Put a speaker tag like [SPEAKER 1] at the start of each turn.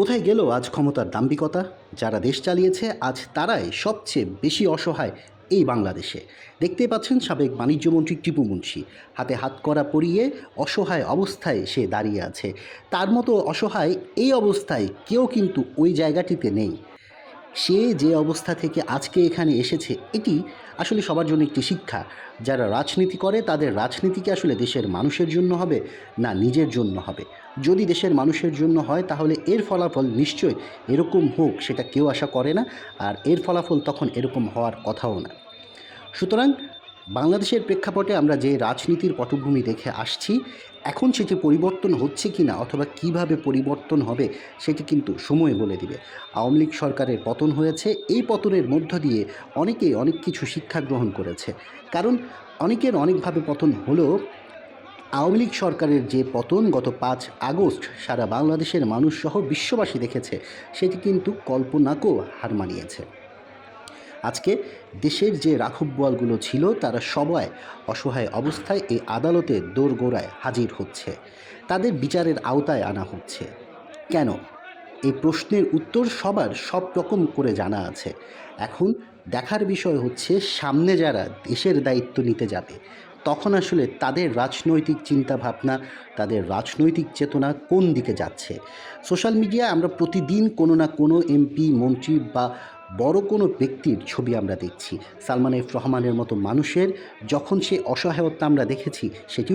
[SPEAKER 1] কোথায় গেল আজ ক্ষমতার দাম্ভিকতা? যারা দেশ চালিয়েছে, আজ তারাই সবচেয়ে বেশি অসহায় এই বাংলাদেশে। দেখতে পাচ্ছেন সাবেক বাণিজ্যমন্ত্রী টিপু মুন্সি। হাতে হাত করা পরিয়ে অসহায় অবস্থায় সে দাঁড়িয়ে আছে। তার মতো অসহায় এই অবস্থায় কেউ কিন্তু ওই জায়গাটিতে নেই। সে যে অবস্থা থেকে আজকে এখানে এসেছে, এটি আসলে সবার জন্য একটি শিক্ষা। যারা রাজনীতি করে, তাদের রাজনীতিকে আসলে দেশের মানুষের জন্য হবে না নিজের জন্য হবে? যদি দেশের মানুষের জন্য হয়, তাহলে এর ফলাফল নিশ্চয় এরকম হোক, সেটা কেউ আশা করে না, আর এর ফলাফল তখন এরকম হওয়ার কথাও না। সুতরাং বাংলাদেশের প্রেক্ষাপটে আমরা যে রাজনীতির পটভূমি দেখে আসছি, এখন সেটি পরিবর্তন হচ্ছে কি না অথবা কীভাবে পরিবর্তন হবে সেটি কিন্তু সময় বলে দিবে। আওয়ামী লীগ সরকারের পতন হয়েছে, এই পতনের মধ্য দিয়ে অনেকেই অনেক কিছু শিক্ষা গ্রহণ করেছে। কারণ অনেকের অনেকভাবে পতন হলেও আওয়ামী লীগ সরকারের যে পতন গত পাঁচ আগস্ট সারা বাংলাদেশের মানুষ সহ বিশ্ববাসী দেখেছে, সেটি কিন্তু কল্পনাকেও হার মানিয়েছে। আজকে দেশের যে রাঘববোয়ালগুলো ছিল, তারা সবাই অসহায় অবস্থায় এই আদালতের দোরগোড়ায় হাজির হচ্ছে। তাদের বিচারের আওতায় আনা হচ্ছে। কেন? এই প্রশ্নের উত্তর সবার সব রকম করে জানা আছে। এখন দেখার বিষয় হচ্ছে, সামনে যারা দেশের দায়িত্ব নিতে যাবে, তখন আসলে তাদের রাজনৈতিক চিন্তাভাবনা, তাদের রাজনৈতিক চেতনা কোন দিকে যাচ্ছে? সোশ্যাল মিডিয়ায় আমরা প্রতিদিন কোনো না কোনো এমপি, মন্ত্রী বা বড় কোনো ব্যক্তির ছবি আমরা দেখছি। সালমান এফ রহমানের মতো মানুষের যখন সে অসহায়ত্ব আমরা দেখেছি, সেটিও